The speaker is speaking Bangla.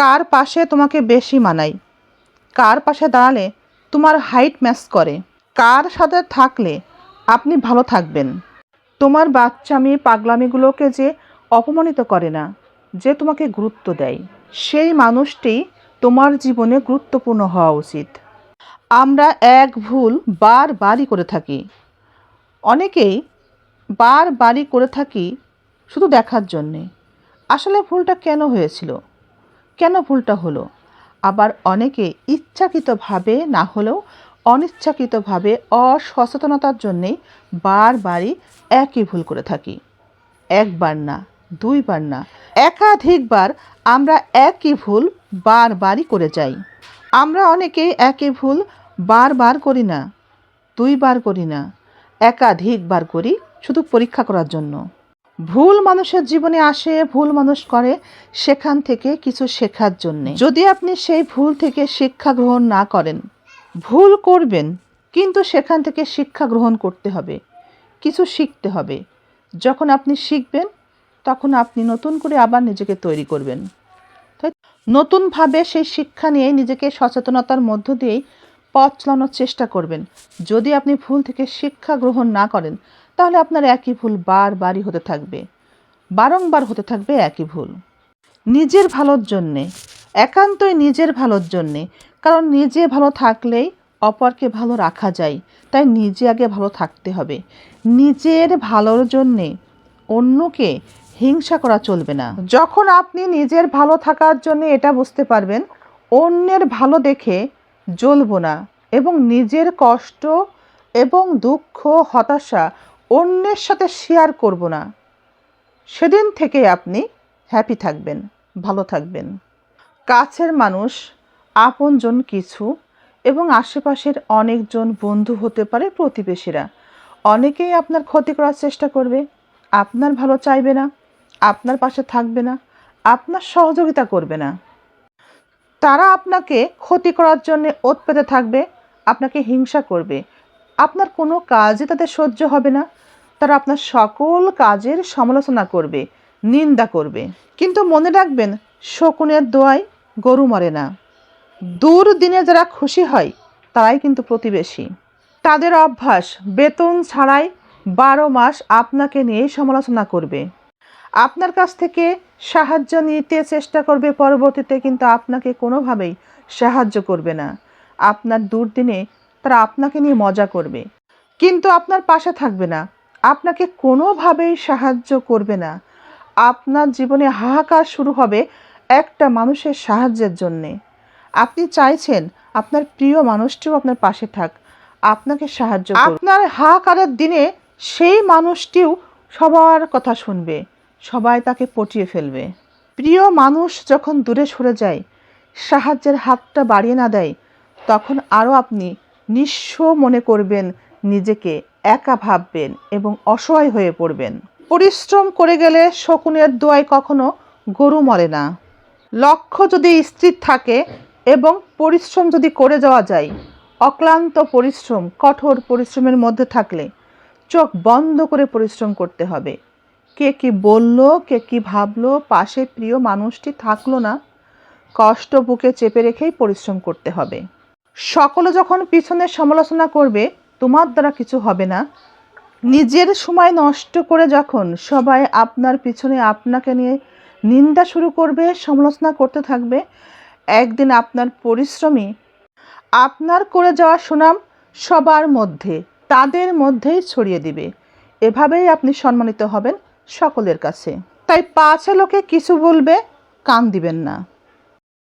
কার পাশে তোমাকে বেশি মানায়? কার পাশে দাঁড়ালে তোমার হাইট ম্যাচ করে? কার সাথে থাকলে আপনি ভালো থাকবেন? তোমার বাচ্চা বাচ্চামি পাগলামিগুলোকে যে অপমানিত করে না, যে তোমাকে গুরুত্ব দেয়, সেই মানুষটি তোমার জীবনে গুরুত্বপূর্ণ হওয়া উচিত। আমরা এক ভুল বারবারই করে থাকি। অনেকেই বারবারই করে থাকি শুধু দেখার জন্যে। আসলে ভুলটা কেন হয়েছিল? কেন ভুলটা হলো? আবার অনেকে ইচ্ছাকৃতভাবে না হলেও অনিচ্ছাকৃতভাবে অসচেতনতার জন্যেই বারবারই একই ভুল করে থাকি। একবার না, দুইবার না, একাধিকবার আমরা একই ভুল বারবারই করে যাই। আমরা অনেকেই একই ভুল বারবার করি না, দুইবার করি না, একাধিকবার করি শুধু পরীক্ষা করার জন্য। ভুল মানুষের জীবনে আসে, ভুল মানুষ করে, সেখান থেকে কিছু শেখার জন্যে। যদি আপনি সেই ভুল থেকে শিক্ষা গ্রহণ না করেন, ভুল করবেন, কিন্তু সেখান থেকে শিক্ষা গ্রহণ করতে হবে, কিছু শিখতে হবে। যখন আপনি শিখবেন, তখন আপনি নতুন করে আবার নিজেকে তৈরি করবেন। তাই নতুনভাবে সেই শিক্ষা নিয়ে নিজেকে সচেতনতার মধ্য দিয়েই পথ চালানোর চেষ্টা করবেন। যদি আপনি ভুল থেকে শিক্ষা গ্রহণ না করেন তাহলে আপনার একই ভুল বারবারই হতে থাকবে। বারংবার হতে থাকবে একই ভুল। নিজের ভালোর জন্যে, একান্তই নিজের ভালোর জন্যে, কারণ নিজে ভালো থাকলেই অপরকে ভালো রাখা যায়, তাই নিজে আগে ভালো থাকতে হবে। নিজের ভালোর জন্যে অন্যকে হিংসা করা চলবে না। যখন আপনি নিজের ভালো থাকার জন্য এটা বুঝতে পারবেন, অন্যের ভালো দেখে জ্বলব না এবং নিজের কষ্ট এবং দুঃখ, হতাশা অন্যের সাথে শেয়ার করব না। সেদিন থেকে আপনি হ্যাপি থাকবেন, ভালো থাকবেন। কাছের মানুষ, আপনজন কিছু এবং আশেপাশের অনেকজন বন্ধু হতে পারে প্রতিবেশীরা। অনেকেই আপনার ক্ষতি করার চেষ্টা করবে, আপনার ভালো চাইবে না, আপনার পাশে থাকবে না, আপনার সহযোগিতা করবে না। তারা আপনাকে ক্ষতি করার জন্য ওত পেতে থাকবে, আপনাকে হিংসা করবে। আপনার কোনো কাজই তাদের সহ্য হবে না। তারা আপনার সকল কাজের সমালোচনা করবে, নিন্দা করবে। কিন্তু মনে রাখবেন, শকুনের দোয়ায় গরু মরে না। দূর দিনে যারা খুশি হয়, তারাই কিন্তু প্রতিবেশী। তাদের অভ্যাস, বেতন ছাড়াই বারো মাস আপনাকে নিয়ে সমালোচনা করবে। আপনার কাছ থেকে সাহায্য নিতে চেষ্টা করবে, পরবর্তীতে কিন্তু আপনাকে কোনোভাবেই সাহায্য করবে না। আপনার দুর্দিনে তারা আপনাকে নিয়ে মজা করবে। কিন্তু আপনার পাশে থাকবে না। আপনাকে কোনোভাবেই সাহায্য করবে না। আপনার জীবনে হাহাকার শুরু হবে একটা মানুষের সাহায্যের জন্যে। আপনি চাইছেন আপনার প্রিয় মানুষটিও আপনার পাশে থাক। আপনাকে সাহায্য। আপনার হাহাকারের দিনে সেই মানুষটিও সবার কথা শুনবে। সবাই তাকে পটিয়ে ফেলবে। প্রিয় মানুষ যখন দূরে সরে যায়, সাহায্যের হাতটা বাড়িয়ে না দেয়, তখন আরও আপনি নিঃস্ব মনে করবেন, নিজেকে একা ভাববেন এবং অসহায় হয়ে পড়বেন। পরিশ্রম করে গেলে শকুনের দোয়ায় কখনো গরু মরে না। লক্ষ্য যদি স্থির থাকে এবং পরিশ্রম যদি করে যাওয়া যায়, অক্লান্ত পরিশ্রম, কঠোর পরিশ্রমের মধ্যে থাকলে চোখ বন্ধ করে পরিশ্রম করতে হবে। কে কি বলল, কে কি ভাবলো, পাশে প্রিয় মানুষটি থাকল না, কষ্ট বুকে চেপে রেখেই পরিশ্রম করতে হবে। সকলে যখন পিছনে সমালোচনা করবে, তোমার দ্বারা কিছু হবে না। নিজের সময় নষ্ট করে যখন সবাই আপনার পিছনে আপনাকে নিয়ে নিন্দা শুরু করবে, সমালোচনা করতে থাকবে, একদিন আপনার পরিশ্রমী, আপনার করে যাওয়া সুনাম সবার মধ্যে, তাদের মধ্যেই ছড়িয়ে দিবে। এভাবেই আপনি সম্মানিত হবেন সকলের কাছে। তাই পাছে লোকে কিছু বলবে, কান দিবেন না।